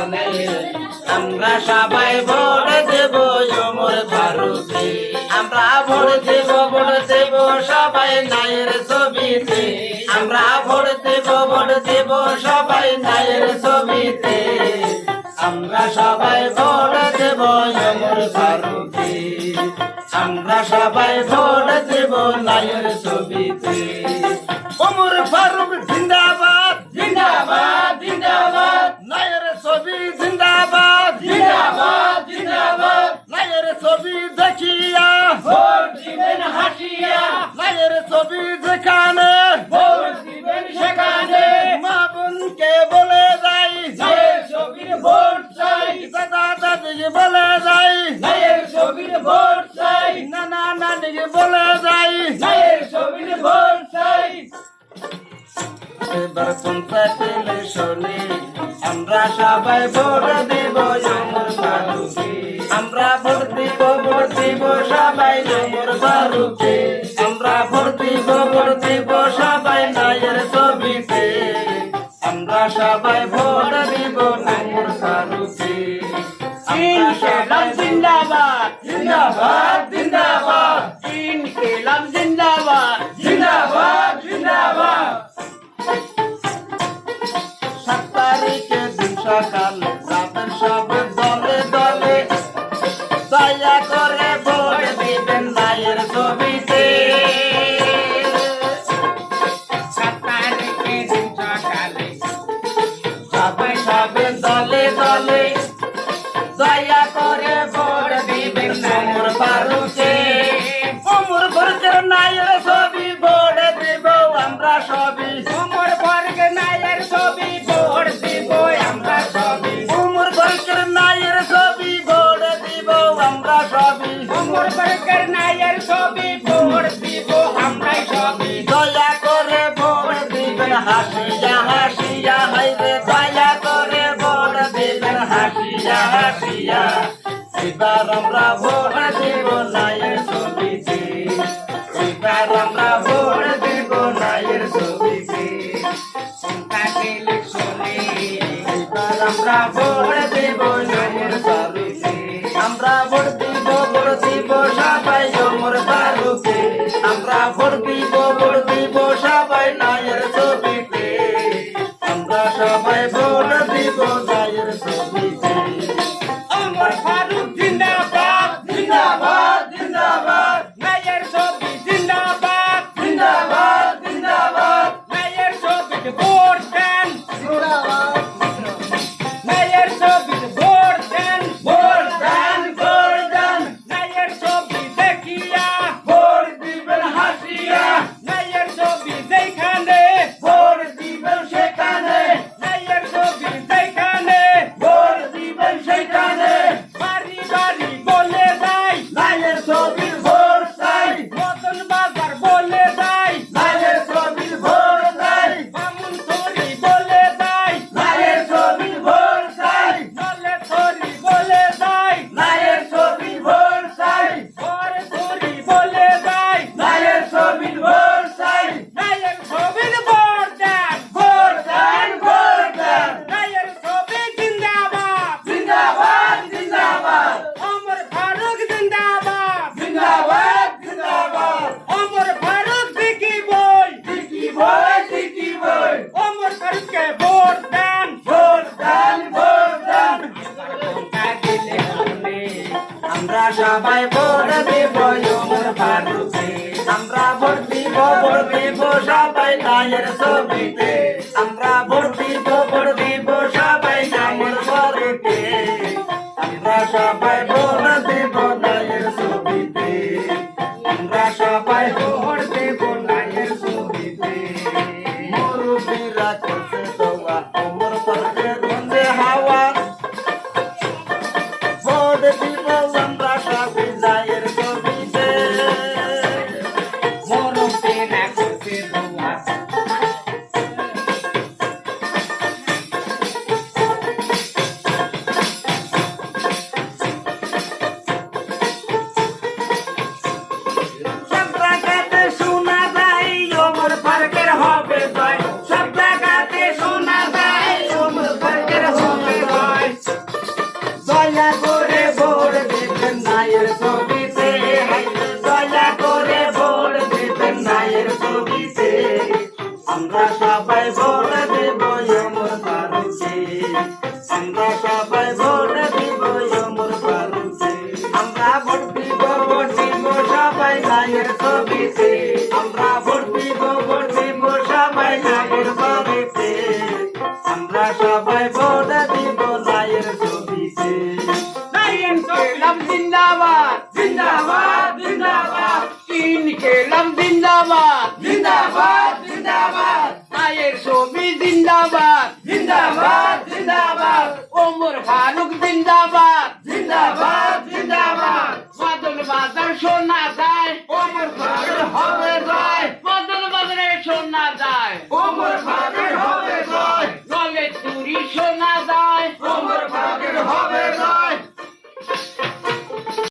আমরা সবাই ভোট দেব ওমর ফারুকে আমরা ভোট দেব ভোট দেব সবাই নায়ের ছবিতে। আমরা ভোট দেব ভোট দেব সবাই নায়ের ছবিতে। আমরা সবাই ভোট দেব ওমর ফারুকে আমরা সবাই ভোট দেব নায়ের ছবিতে। ওমর ফারুক জিন্দাবাদ জিন্দাবাদ। এবার পঞ্চায়েত ইলেকশনে আমরা সবাই ভোট দেব জমর ফারুকে আমরা ভোট দিব ভোট দিব সবাই জমর ফারুকে আমরা ভোট দিব ভোট দিব সবাই নায়ের ছবিতে। আমরা সবাই ভোট দিব নায়ের ফারুকে জিন্দাবাদ। জিন্দাবাদ। ta ta আমরা সবই বর্গের নায়ের ছবি ভোট দিব আমরাই সবই দয়া করে ভোট দিবেন হাসিয়া হাসিয়া হাইরে দয়া করে ভোট দিবেন হাসিয়া হাসিয়া। এবার আমরা ভোট দিব নায়ের ছবিতে। এবার আমরা ভোট দিব নায়ের ছবিতে। তাকে ইলেকশনে এবার আমরা ভোট দিব দিব ভোট দিব সবাই নায়ের ছবিতে। আমরা সবাই সবাই ভোট দেব ওমর ফারুকে আমরা ভোট দিব ভোট দিব সবাই নায়ের ছবিতে। আমরা ভোট দিব ভোট দিব সবাই নায়ের ফারুকে আমরা সবাই ভোট দেব নায়ের ছবিতে। আমরা সবাই ভোট দেব নায়ের ছবিতে। মুরব্বীরা করছে দোয়া, ওমর ফারুকের গন্ধে হাওয়া। ভোট দিব আমরা সবাই জোরে দিব আমার পারুছে। আমরা সবাই জোরে দিব আমার পারুছে। আমরা ভর্তি করব জিন্দাবাদ জিন্দাবাদ। ওমর ফারুক জিন্দাবাদ জিন্দাবাদ জিন্দাবাদ। বাদল বাজার শোনা যায়, ওমর ফারুক হবে জয়